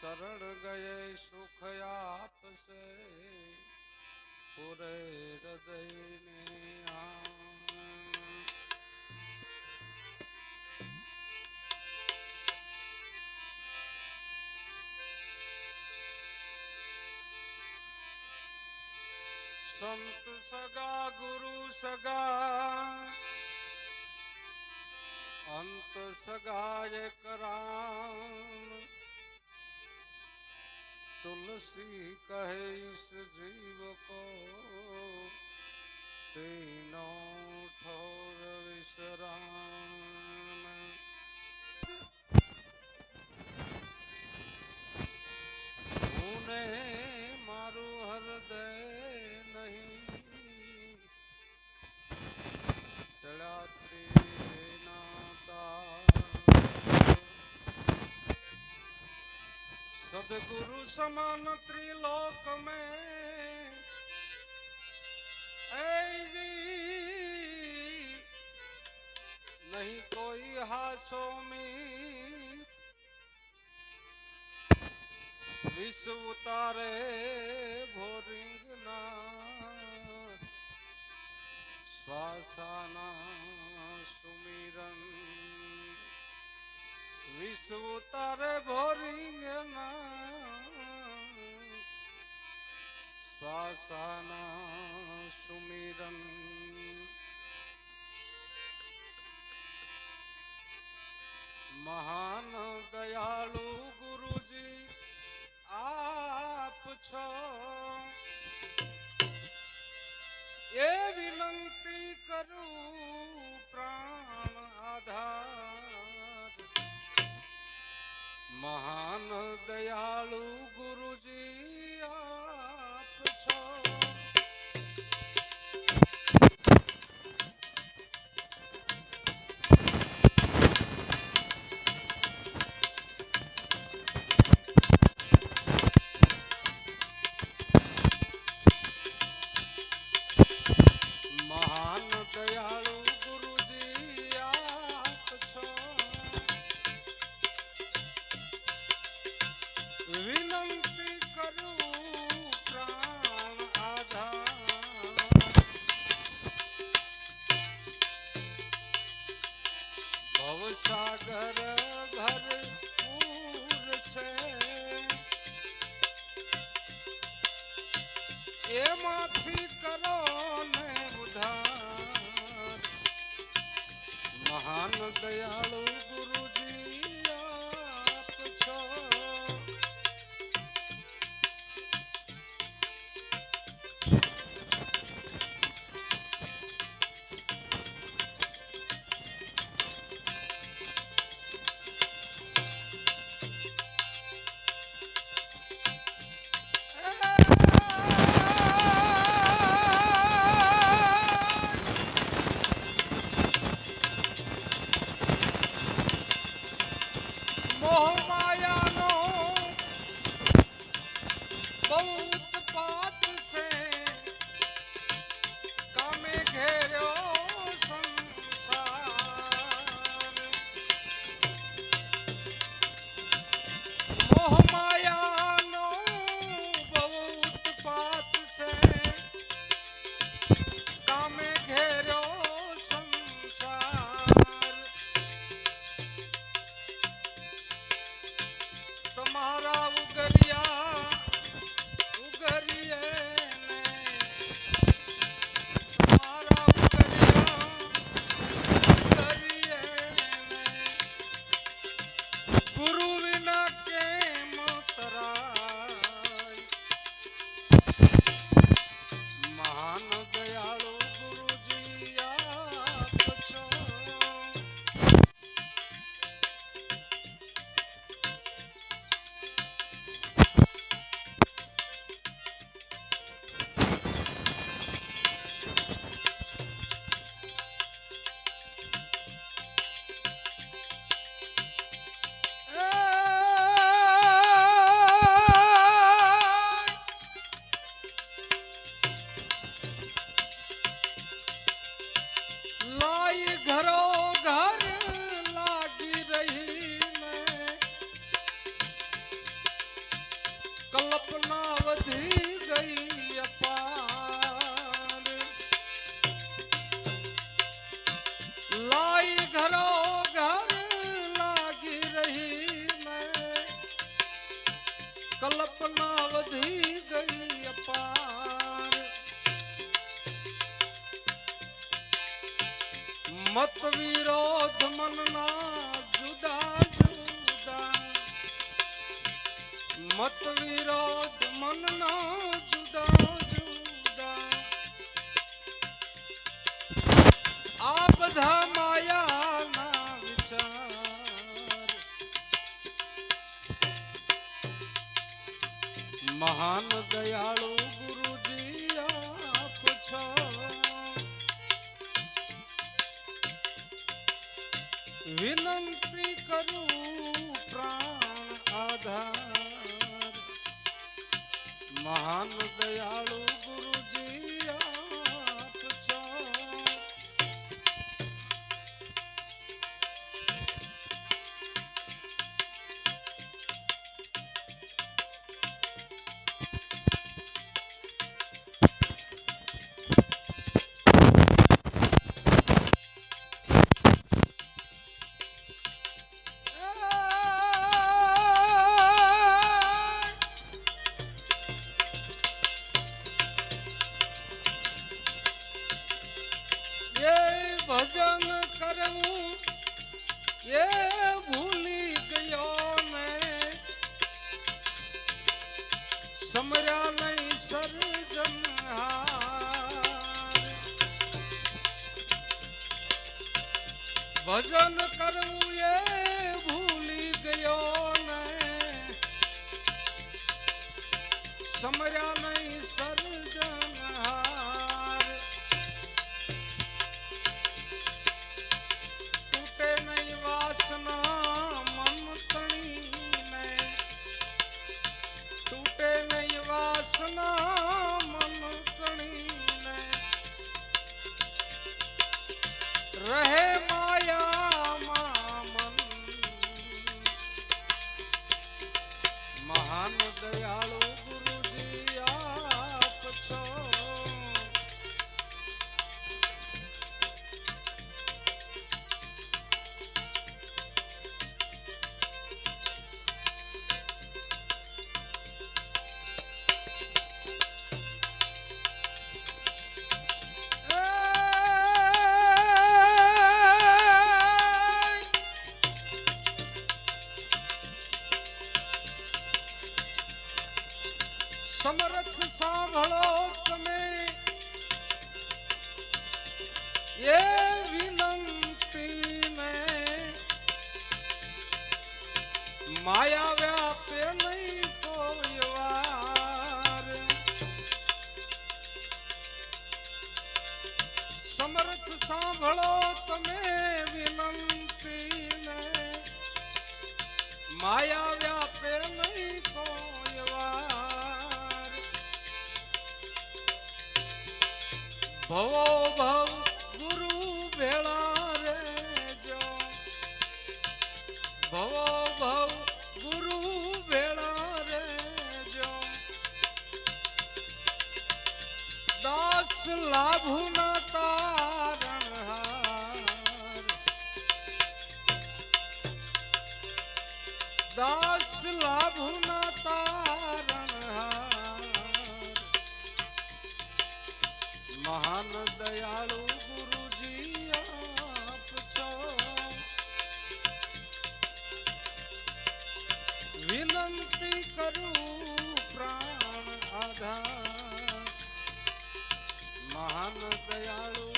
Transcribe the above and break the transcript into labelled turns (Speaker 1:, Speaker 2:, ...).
Speaker 1: શરણ ગયે સુખ આપશે પૂરે હૃદયને. સંત સગા ગુરુ સગા અંત સગાય કરામ તુલસી કહીશ જીવ કો सदगुरु समान त्रिलोक में नहीं कोई हासों में विश्व उतारे भोरिंगना श्वासाना सुमिरन विश्व उतारे भो શ્વાસાના સુમિરન મહાન દયાળુ ગુરુજી આપ છો એ વિનંતી કરું પ્રાણ આધાર મહાન દયાળુ ગુરુજી ભવસાગર ભરપૂર છે એમાંથી કરો ને ઉધાર મહાન દયાળુ ગુરુજી આપ છો ગુરુ મનના જુદા જુદા મત વિરોધ મનના જુદા જુદા આ બધા માયાના વિચાર મહાન દયાળુ ગુરુ વિનંતી કરું પ્રાણ આધાર. મહાન દયાળુ ગુરુજી ભજન કરવું, એ ભૂલી ગયો ને. સમર્યા નહીં સર્જનહાર ભજન કરવું, એ ભૂલી ગયો ને. સમર્યા નહીં માયા વ્યાપે નહીં કોઈ વાર. સમર્થ સાંભળો તમે વિનંતી ને માયા વ્યાપે નહીં કોઈ વાર. ભવો ભવ દાસ લાભુ ના તારણહાર દાસ લાભુ ના મહાન દયાળુ આધાર દયાળુ